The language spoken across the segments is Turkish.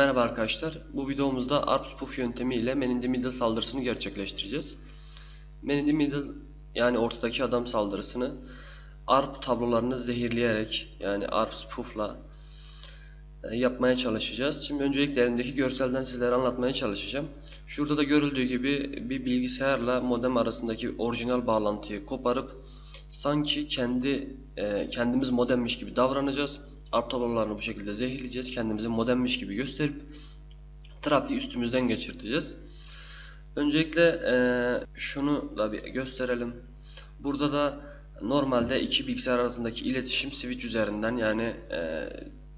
Merhaba arkadaşlar. Bu videomuzda ARP spoof yöntemi ile saldırısını gerçekleştireceğiz. Middle yani ortadaki adam saldırısını ARP tablolarını zehirleyerek yani ARP spoof'la e, yapmaya çalışacağız. Şimdi öncelikle elimdeki görselden sizlere anlatmaya çalışacağım. Şurada da görüldüğü gibi bir bilgisayarla modem arasındaki orijinal bağlantıyı koparıp sanki kendi e, kendimiz modemmiş gibi davranacağız. ARP tablolarını bu şekilde zehirleyeceğiz. Kendimizi modemmiş gibi gösterip trafiği üstümüzden geçirteceğiz. Öncelikle e, şunu da bir gösterelim. Burada da normalde iki bilgisayar arasındaki iletişim switch üzerinden yani e,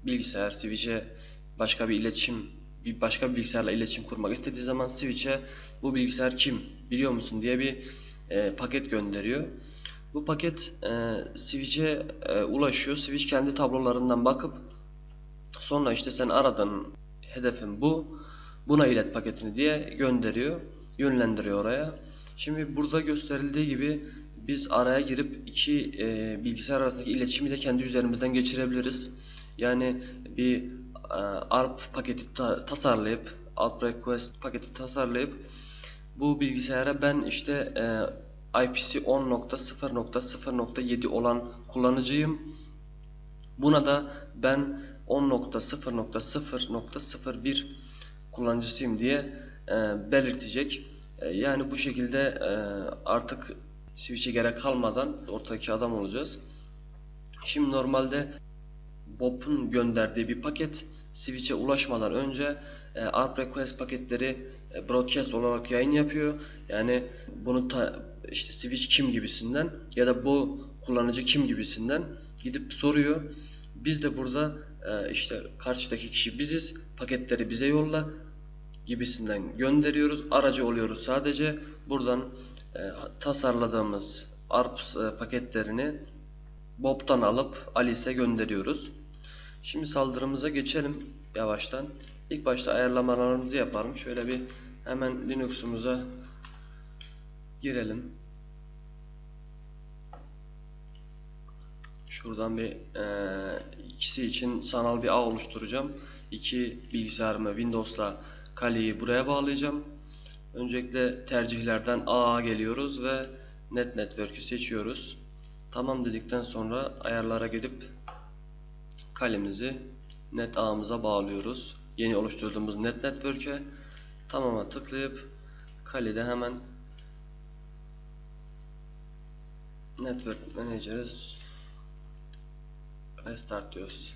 bilgisayar switch'e başka bir iletişim bir başka bir bilgisayarla iletişim kurmak istediği zaman switch'e bu bilgisayar kim biliyor musun diye bir e, paket gönderiyor. Bu paket e, switch'e e, ulaşıyor. Switch kendi tablolarından bakıp sonra işte sen aradın hedefin bu. Buna ilet paketini diye gönderiyor. Yönlendiriyor oraya. Şimdi burada gösterildiği gibi biz araya girip iki e, bilgisayar arasındaki iletişimi de kendi üzerimizden geçirebiliriz. Yani bir e, ARP paketi ta tasarlayıp ARP request paketi tasarlayıp bu bilgisayara ben işte e, IP'si 10.0.0.7 olan kullanıcıyım. Buna da ben 10.0.0.01 kullanıcısıyım diye e, belirtecek. E, yani bu şekilde e, artık switch'e gerek kalmadan ortadaki adam olacağız. Şimdi normalde Bob'un gönderdiği bir paket switch'e ulaşmadan önce e, ARP request paketleri e, broadcast olarak yayın yapıyor. Yani bunu işte switch kim gibisinden ya da bu kullanıcı kim gibisinden gidip soruyor. Biz de burada e, işte karşıdaki kişi biziz. Paketleri bize yolla gibisinden gönderiyoruz. Aracı oluyoruz sadece. Buradan e, tasarladığımız ARP e, paketlerini Bob'tan alıp Alice'e gönderiyoruz. Şimdi saldırımıza geçelim yavaştan. İlk başta ayarlamalarımızı yapalım. Şöyle bir hemen Linux'umuza girelim. Şuradan bir e, ikisi için sanal bir ağ oluşturacağım. İki bilgisayarımı Windows'la Kali'yi buraya bağlayacağım. Öncelikle tercihlerden A'ya geliyoruz ve Net Network'ü seçiyoruz. Tamam dedikten sonra ayarlara gidip kalemizi net ağımıza bağlıyoruz. Yeni oluşturduğumuz net network'e tamama tıklayıp kalede hemen network manager'ı restart diyoruz.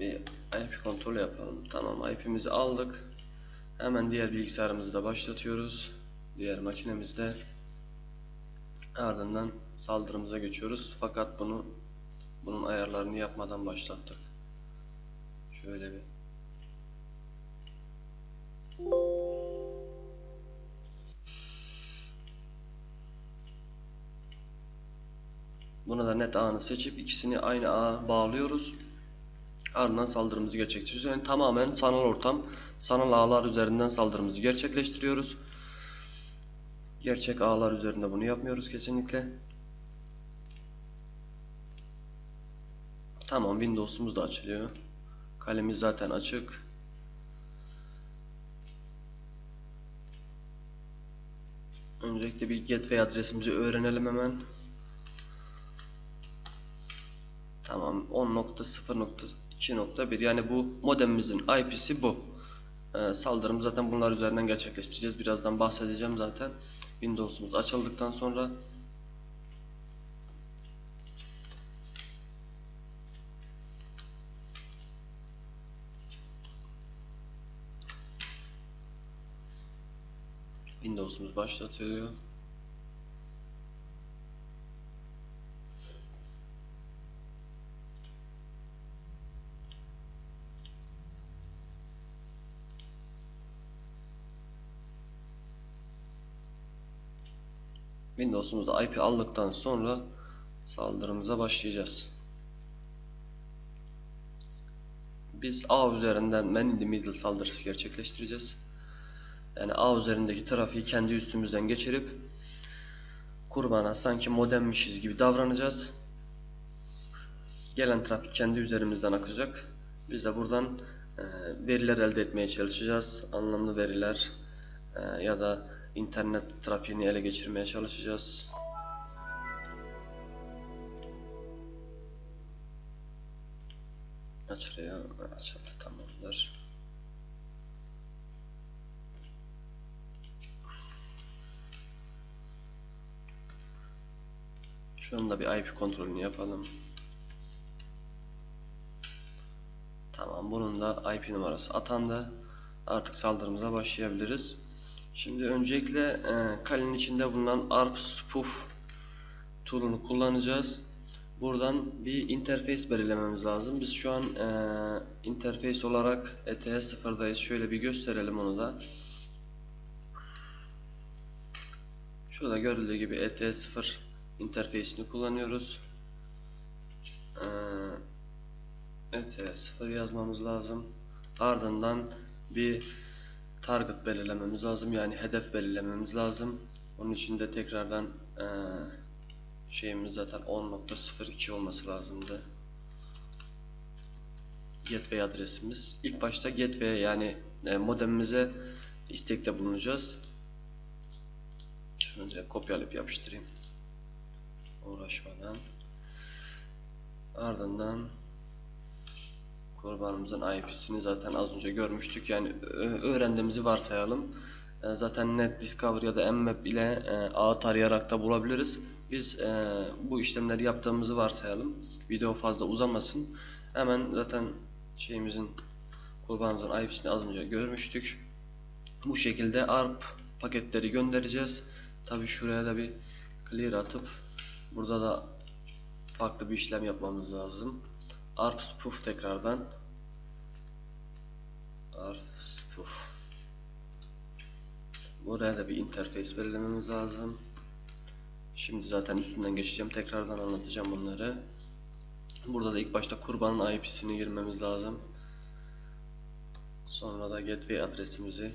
bir IP kontrol yapalım. Tamam IP'mizi aldık. Hemen diğer bilgisayarımızı da başlatıyoruz. Diğer makinemizde. Ardından saldırımıza geçiyoruz. Fakat bunu bunun ayarlarını yapmadan başlattık. Şöyle bir Buna da net ağını seçip ikisini aynı ağa bağlıyoruz. Ardından saldırımızı gerçekleştiriyoruz. Yani tamamen sanal ortam, sanal ağlar üzerinden saldırımızı gerçekleştiriyoruz. Gerçek ağlar üzerinde bunu yapmıyoruz kesinlikle. Tamam Windows'umuz da açılıyor. Kalemiz zaten açık. Öncelikle bir gateway adresimizi öğrenelim hemen. Tamam 10.0.2.1 yani bu modemimizin IP'si bu. Ee, saldırımı zaten bunlar üzerinden gerçekleştireceğiz. Birazdan bahsedeceğim zaten. Windows'umuz açıldıktan sonra Windows'umuz başlatıyor. Windows'umuzda IP aldıktan sonra saldırımıza başlayacağız. Biz A üzerinden man in the middle saldırısı gerçekleştireceğiz. Yani A üzerindeki trafiği kendi üstümüzden geçirip kurbana sanki modemmişiz gibi davranacağız. Gelen trafik kendi üzerimizden akacak. Biz de buradan e, veriler elde etmeye çalışacağız. Anlamlı veriler e, ya da internet trafiğini ele geçirmeye çalışacağız. Açılıyor. Açıldı tamamdır. Şu anda bir IP kontrolünü yapalım. Tamam bunun da IP numarası atandı. Artık saldırımıza başlayabiliriz. Şimdi öncelikle e, Kali'nin içinde bulunan ARP spoof tool'unu kullanacağız. Buradan bir interface belirlememiz lazım. Biz şu an e, interface olarak ETS 0'dayız. Şöyle bir gösterelim onu da. Şurada görüldüğü gibi ETS 0 interface'ini kullanıyoruz. Ee, ETS 0 yazmamız lazım. Ardından bir target belirlememiz lazım. Yani hedef belirlememiz lazım. Onun için de tekrardan ee, şeyimiz zaten 10.02 olması lazımdı. Gateway adresimiz. İlk başta gateway yani e, modemimize istekte bulunacağız. Şunu direkt kopyalayıp yapıştırayım. Uğraşmadan. Ardından kurbanımızın IP'sini zaten az önce görmüştük. Yani öğrendiğimizi varsayalım. E, zaten Net Discover ya da Mmap ile e, ağı tarayarak da bulabiliriz. Biz e, bu işlemleri yaptığımızı varsayalım. Video fazla uzamasın. Hemen zaten şeyimizin kurbanımızın IP'sini az önce görmüştük. Bu şekilde ARP paketleri göndereceğiz. Tabi şuraya da bir clear atıp burada da farklı bir işlem yapmamız lazım. ARP spoof tekrardan ARP spoof Buraya da bir interface belirlememiz lazım. Şimdi zaten üstünden geçeceğim. Tekrardan anlatacağım bunları. Burada da ilk başta kurbanın IP'sini girmemiz lazım. Sonra da gateway adresimizi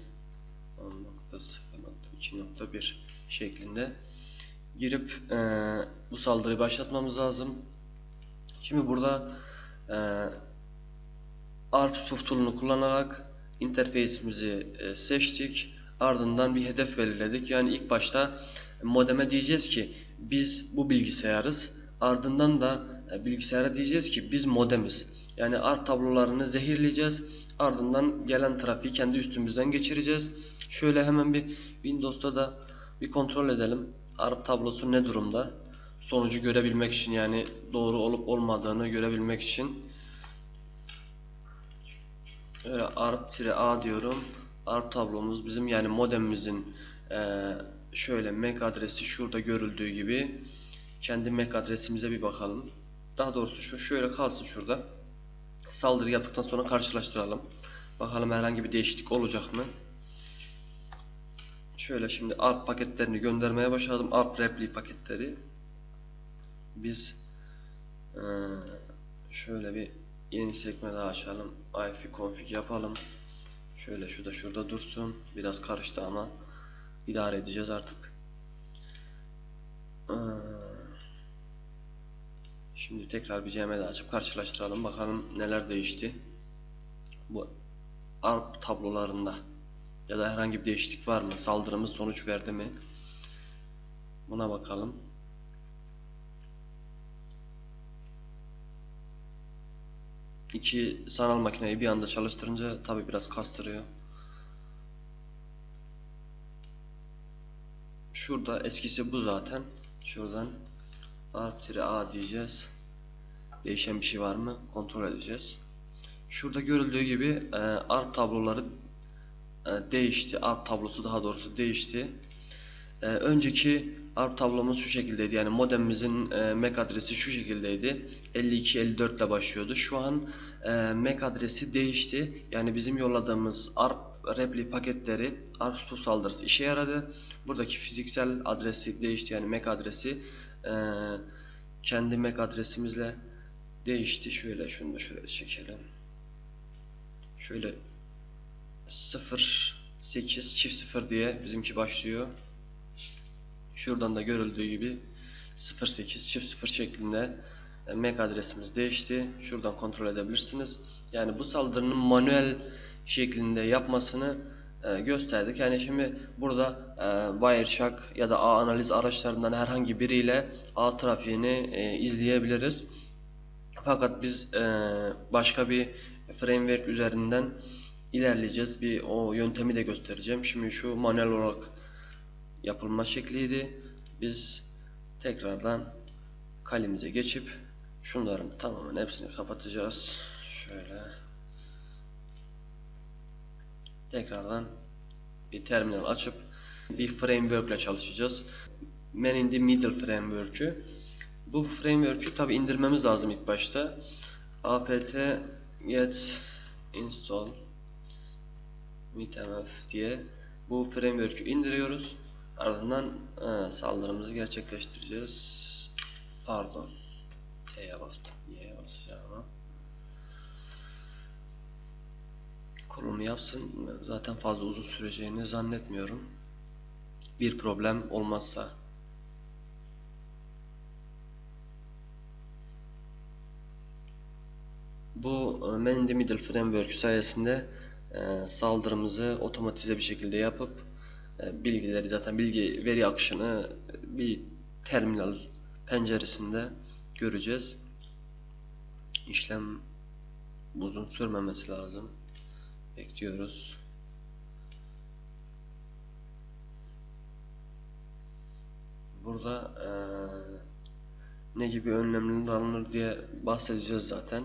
10.0.2.1 şeklinde girip e, bu saldırıyı başlatmamız lazım. Şimdi burada e, ARP tool'unu kullanarak interface'imizi e, seçtik. Ardından bir hedef belirledik. Yani ilk başta modeme diyeceğiz ki biz bu bilgisayarız. Ardından da e, bilgisayara diyeceğiz ki biz modemiz. Yani ARP tablolarını zehirleyeceğiz. Ardından gelen trafiği kendi üstümüzden geçireceğiz. Şöyle hemen bir Windows'ta da bir kontrol edelim. ARP tablosu ne durumda? Sonucu görebilmek için yani doğru olup olmadığını görebilmek için. Öyle ARP-A diyorum. ARP tablomuz bizim yani modemimizin e, şöyle MAC adresi şurada görüldüğü gibi kendi MAC adresimize bir bakalım. Daha doğrusu şu şöyle kalsın şurada. Saldırı yaptıktan sonra karşılaştıralım. Bakalım herhangi bir değişiklik olacak mı? Şöyle şimdi ARP paketlerini göndermeye başladım. ARP repli paketleri. Biz e, şöyle bir yeni sekme daha açalım. IP config yapalım. Şöyle şu da şurada dursun. Biraz karıştı ama idare edeceğiz artık. Ee, şimdi tekrar bir CMD açıp karşılaştıralım. Bakalım neler değişti. Bu ARP tablolarında ya da herhangi bir değişiklik var mı? Saldırımız sonuç verdi mi? Buna bakalım. İki sanal makineyi bir anda çalıştırınca tabi biraz kastırıyor. Şurada eskisi bu zaten. Şuradan ARP-A diyeceğiz. Değişen bir şey var mı? Kontrol edeceğiz. Şurada görüldüğü gibi e, tabloları değişti. ARP tablosu daha doğrusu değişti. E, önceki ARP tablomuz şu şekildeydi. Yani modemimizin e, MAC adresi şu şekildeydi. 5254 ile başlıyordu. Şu an e, MAC adresi değişti. Yani bizim yolladığımız ARP repli paketleri ARP spoof saldırısı işe yaradı. Buradaki fiziksel adresi değişti. Yani MAC adresi e, kendi MAC adresimizle değişti. Şöyle şunu da şöyle çekelim. Şöyle 0 8 çift 0 diye bizimki başlıyor. Şuradan da görüldüğü gibi 08 çift 0 şeklinde e, MAC adresimiz değişti. Şuradan kontrol edebilirsiniz. Yani bu saldırının manuel şeklinde yapmasını e, gösterdik. Yani şimdi burada e, Wireshark ya da ağ analiz araçlarından herhangi biriyle ağ trafiğini e, izleyebiliriz. Fakat biz e, başka bir framework üzerinden ilerleyeceğiz. Bir o yöntemi de göstereceğim. Şimdi şu manuel olarak yapılma şekliydi. Biz tekrardan kalemize geçip şunların tamamen hepsini kapatacağız. Şöyle tekrardan bir terminal açıp bir framework ile çalışacağız. Man in the Middle framework'ü. Bu framework'ü tabi indirmemiz lazım ilk başta. apt get install mitmf diye bu framework'ü indiriyoruz. Ardından e, saldırımızı gerçekleştireceğiz. Pardon. T'ye bastım. Y'ye basacağım. Kurulumu yapsın. Zaten fazla uzun süreceğini zannetmiyorum. Bir problem olmazsa. Bu Man in the Middle Framework sayesinde saldırımızı otomatize bir şekilde yapıp e, bilgileri zaten bilgi veri akışını bir terminal penceresinde göreceğiz. İşlem uzun sürmemesi lazım. Bekliyoruz. Burada eee, ne gibi önlemler alınır diye bahsedeceğiz zaten.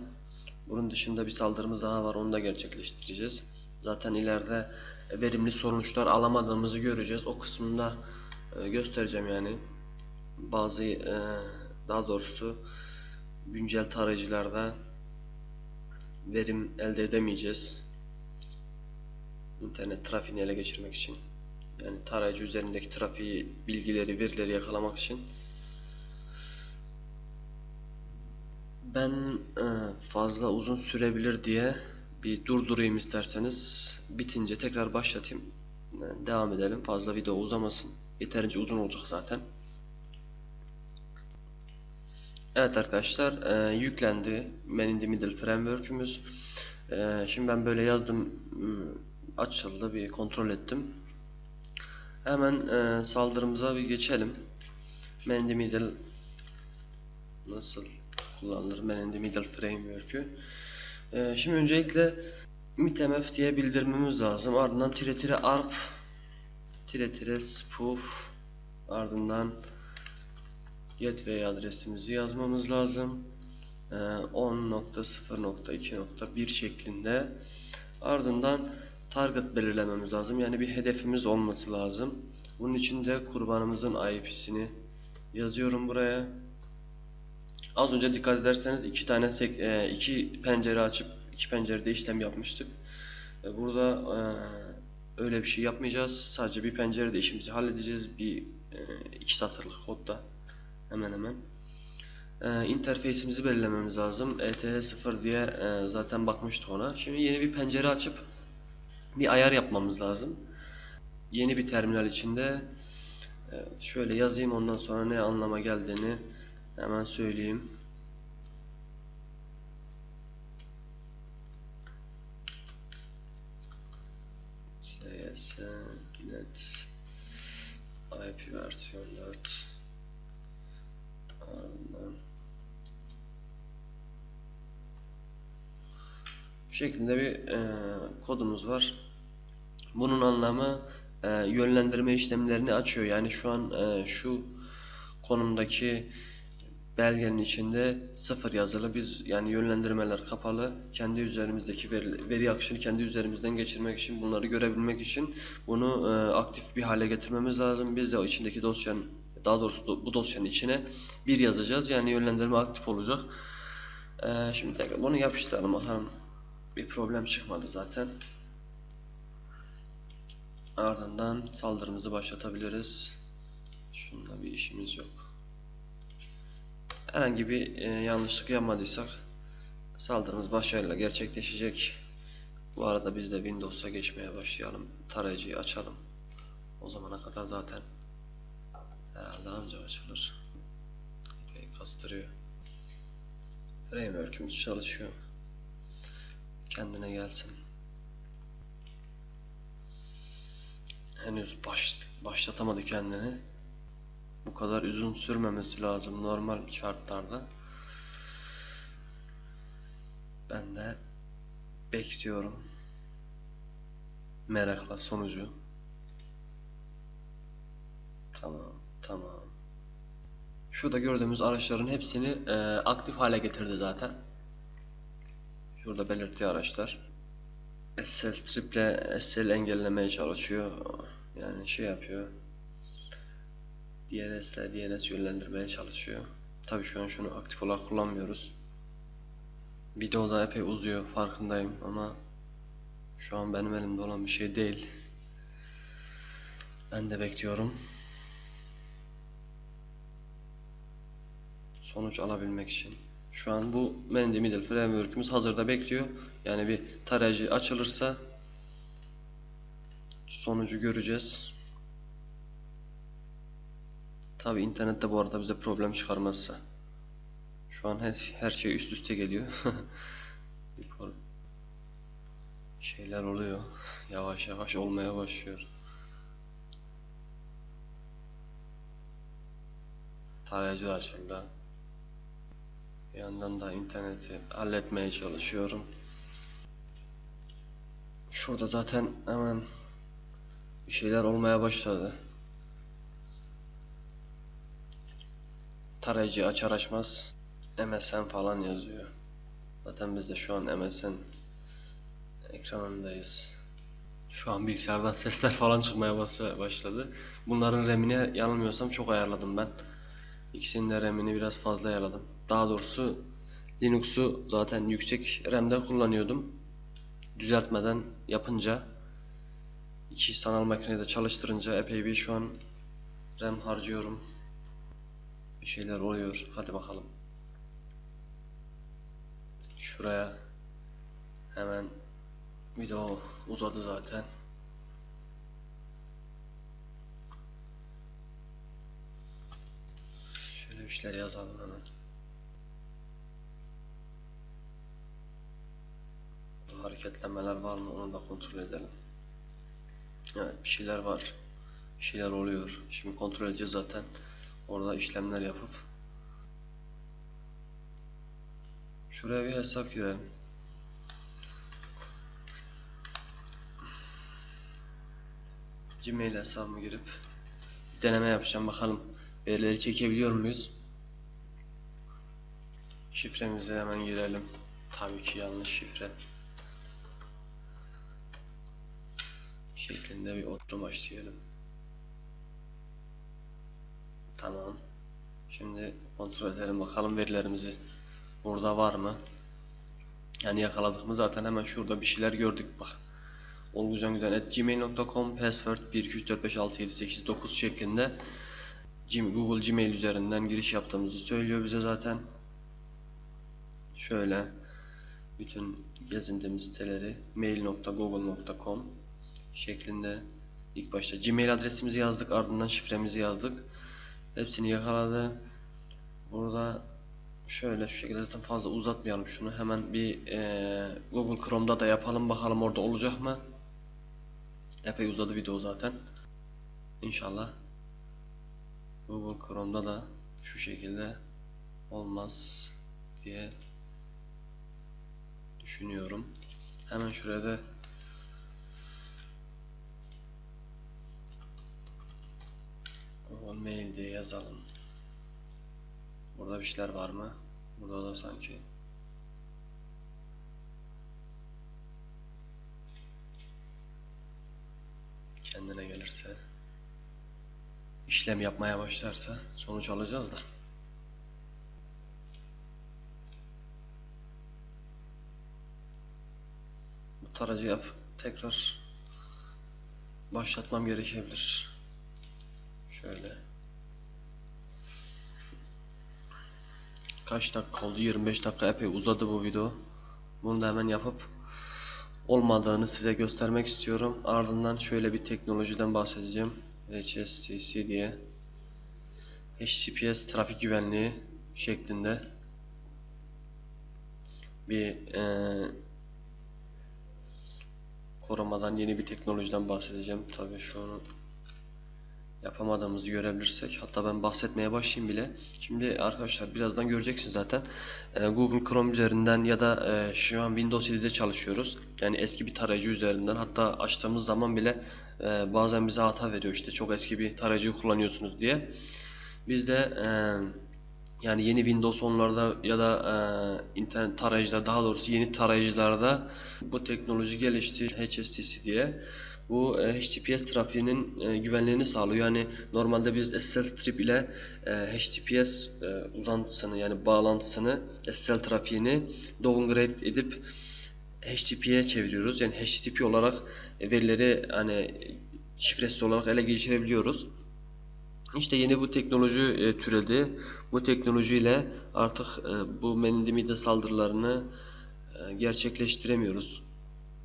Bunun dışında bir saldırımız daha var. Onu da gerçekleştireceğiz. Zaten ileride verimli sonuçlar alamadığımızı göreceğiz. O kısmında e, göstereceğim yani. Bazı e, daha doğrusu güncel tarayıcılarda verim elde edemeyeceğiz. İnternet trafiğini ele geçirmek için. Yani tarayıcı üzerindeki trafiği, bilgileri, verileri yakalamak için. Ben e, fazla uzun sürebilir diye bir durdurayım isterseniz. Bitince tekrar başlatayım. E, Devam edelim. Fazla video uzamasın. Yeterince uzun olacak zaten. Evet arkadaşlar e, yüklendi Man in the Middle framework'ümüz. E, şimdi ben böyle yazdım m, açıldı bir kontrol ettim. Hemen e, saldırımıza bir geçelim. Man in the Middle nasıl kullanılır Man in the Middle framework'ü. E, şimdi öncelikle mitmf diye bildirmemiz lazım. Ardından tire tire arp tire tire spoof ardından gateway adresimizi yazmamız lazım. Ee, 10.0.2.1 şeklinde. Ardından target belirlememiz lazım. Yani bir hedefimiz olması lazım. Bunun için de kurbanımızın IP'sini yazıyorum buraya. Az önce dikkat ederseniz iki tane e, iki pencere açıp iki pencerede işlem yapmıştık. E, Burada e, öyle bir şey yapmayacağız. Sadece bir pencerede işimizi halledeceğiz. Bir iki satırlık kodda hemen hemen. İnterface'imizi belirlememiz lazım. ETH0 diye zaten bakmıştık ona. Şimdi yeni bir pencere açıp bir ayar yapmamız lazım. Yeni bir terminal içinde şöyle yazayım ondan sonra ne anlama geldiğini hemen söyleyeyim. CSNet IP versiyon 4 ardından bu şeklinde bir e, kodumuz var. Bunun anlamı e, yönlendirme işlemlerini açıyor. Yani şu an e, şu konumdaki belgenin içinde sıfır yazılı. Biz yani yönlendirmeler kapalı. Kendi üzerimizdeki veri, veri akışını kendi üzerimizden geçirmek için bunları görebilmek için bunu e, aktif bir hale getirmemiz lazım. Biz de o içindeki dosyanın daha doğrusu do- bu dosyanın içine bir yazacağız. Yani yönlendirme aktif olacak. E, şimdi tekrar bunu yapıştıralım bakalım. Bir problem çıkmadı zaten. Ardından saldırımızı başlatabiliriz. Şunda bir işimiz yok. Herhangi bir e, yanlışlık yapmadıysak saldırımız başarıyla gerçekleşecek. Bu arada biz de Windows'a geçmeye başlayalım. Tarayıcıyı açalım. O zamana kadar zaten Herhalde ancak açılır. Epey kastırıyor. Framework'ümüz çalışıyor. Kendine gelsin. Henüz baş, başlatamadı kendini. Bu kadar uzun sürmemesi lazım normal şartlarda. Ben de bekliyorum. Merakla sonucu. Tamam, tamam. Şurada gördüğümüz araçların hepsini e, aktif hale getirdi zaten. Şurada belirttiği araçlar. SL triple SL engellemeye çalışıyor. Yani şey yapıyor. DNS ile DNS yönlendirmeye çalışıyor. Tabii şu an şunu aktif olarak kullanmıyoruz. Video da epey uzuyor farkındayım ama şu an benim elimde olan bir şey değil. Ben de bekliyorum. Sonuç alabilmek için. Şu an bu Mandy Middle Framework'ümüz hazırda bekliyor. Yani bir tarayıcı açılırsa sonucu göreceğiz. Tabi internette bu arada bize problem çıkarmazsa. Şu an her, her şey üst üste geliyor. Şeyler oluyor. Yavaş yavaş olmaya başlıyor. Tarayıcı da açıldı. Bir yandan da interneti halletmeye çalışıyorum. Şurada zaten hemen bir şeyler olmaya başladı. Tarayıcı açar açmaz MSN falan yazıyor. Zaten biz de şu an MSN ekranındayız. Şu an bilgisayardan sesler falan çıkmaya başladı. Bunların RAM'ini yanılmıyorsam çok ayarladım ben. İkisinin de RAM'ini biraz fazla ayarladım. Daha doğrusu Linux'u zaten yüksek RAM'de kullanıyordum. Düzeltmeden yapınca iki sanal makineyi de çalıştırınca epey bir şu an RAM harcıyorum. Bir şeyler oluyor. Hadi bakalım. Şuraya hemen video uzadı zaten. Şöyle bir şeyler yazalım hemen. Hareketlenmeler var mı onu da kontrol edelim. Evet bir şeyler var. Bir şeyler oluyor. Şimdi kontrol edeceğiz zaten. Orada işlemler yapıp. Şuraya bir hesap girelim. Gmail hesabımı girip deneme yapacağım bakalım verileri çekebiliyor muyuz? Şifremizi hemen girelim. Tabii ki yanlış şifre. Şeklinde bir oturum başlayalım. Tamam. Şimdi kontrol edelim bakalım verilerimizi burada var mı? Yani yakaladık mı zaten hemen şurada bir şeyler gördük bak. olgucangüden@gmail.com password 123456789 şeklinde Google Gmail üzerinden giriş yaptığımızı söylüyor bize zaten. Şöyle bütün gezindiğimiz siteleri mail.google.com şeklinde ilk başta Gmail adresimizi yazdık ardından şifremizi yazdık. Hepsini yakaladı. Burada şöyle şu şekilde zaten fazla uzatmayalım şunu. Hemen bir eee, Google Chrome'da da yapalım bakalım orada olacak mı? Epey uzadı video zaten. İnşallah Google Chrome'da da şu şekilde olmaz diye düşünüyorum. Hemen şuraya da Google Mail diye yazalım. Burada bir şeyler var mı? Burada da sanki. Kendine gelirse işlem yapmaya başlarsa sonuç alacağız da. Bu tarayıcı yap tekrar başlatmam gerekebilir. Şöyle. Kaç dakika oldu? 25 dakika epey uzadı bu video. Bunu da hemen yapıp olmadığını size göstermek istiyorum. Ardından şöyle bir teknolojiden bahsedeceğim. HSTC diye. HTTPS trafik güvenliği şeklinde bir eee, korumadan yeni bir teknolojiden bahsedeceğim. Tabii şu an yapamadığımızı görebilirsek. Hatta ben bahsetmeye başlayayım bile. Şimdi arkadaşlar birazdan göreceksiniz zaten. Ee, Google Chrome üzerinden ya da e, şu an Windows 7'de çalışıyoruz. Yani eski bir tarayıcı üzerinden. Hatta açtığımız zaman bile e, bazen bize hata veriyor. İşte çok eski bir tarayıcıyı kullanıyorsunuz diye. Biz de e, yani yeni Windows 10'larda ya da e, internet tarayıcılar daha doğrusu yeni tarayıcılarda bu teknoloji gelişti HSTC diye. Bu e, HTTPS trafiğinin e, güvenliğini sağlıyor. Yani normalde biz SSL strip ile e, HTTPS uzantısını yani bağlantısını SSL trafiğini downgrade edip HTTP'ye çeviriyoruz. Yani HTTP olarak verileri hani şifresiz olarak ele geçirebiliyoruz. İşte yeni bu teknoloji e, türedi. Bu teknolojiyle artık e, bu menindimide saldırılarını e, gerçekleştiremiyoruz.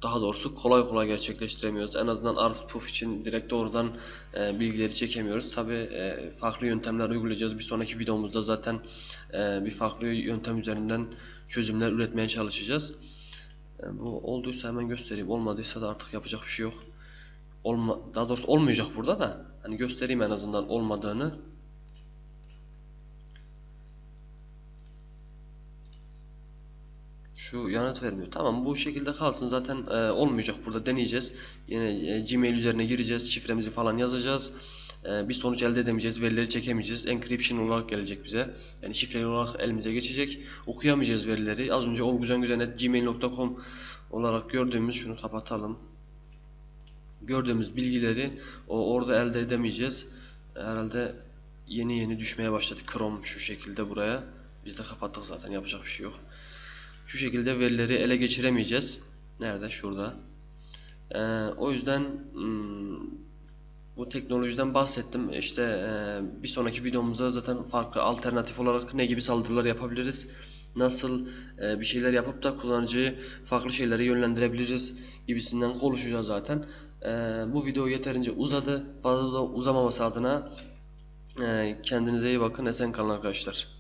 Daha doğrusu kolay kolay gerçekleştiremiyoruz. En azından ARPSPOF için direkt doğrudan e, bilgileri çekemiyoruz. Tabi e, farklı yöntemler uygulayacağız. Bir sonraki videomuzda zaten e, bir farklı yöntem üzerinden çözümler üretmeye çalışacağız. E, bu olduysa hemen göstereyim. Olmadıysa da artık yapacak bir şey yok. Olma, daha doğrusu olmayacak burada da. Hani göstereyim en azından olmadığını. Şu yanıt vermiyor. Tamam bu şekilde kalsın. Zaten e, olmayacak burada deneyeceğiz. Yine e, Gmail üzerine gireceğiz. Şifremizi falan yazacağız. E, bir sonuç elde edemeyeceğiz. Verileri çekemeyeceğiz. Encryption olarak gelecek bize. Yani şifreli olarak elimize geçecek. Okuyamayacağız verileri. Az önce olgucangüden.gmail.com olarak gördüğümüz şunu kapatalım. Gördüğümüz bilgileri o orada elde edemeyeceğiz. Herhalde yeni yeni düşmeye başladı Chrome şu şekilde buraya. Biz de kapattık zaten yapacak bir şey yok. Şu şekilde verileri ele geçiremeyeceğiz. Nerede? Şurada. Ee, o yüzden hmm, bu teknolojiden bahsettim. İşte e, bir sonraki videomuzda zaten farklı alternatif olarak ne gibi saldırılar yapabiliriz? Nasıl e, bir şeyler yapıp da kullanıcıyı farklı şeylere yönlendirebiliriz gibisinden konuşacağız zaten. E, bu video yeterince uzadı. Fazla da uzamaması adına kendinize iyi bakın. Esen kalın arkadaşlar.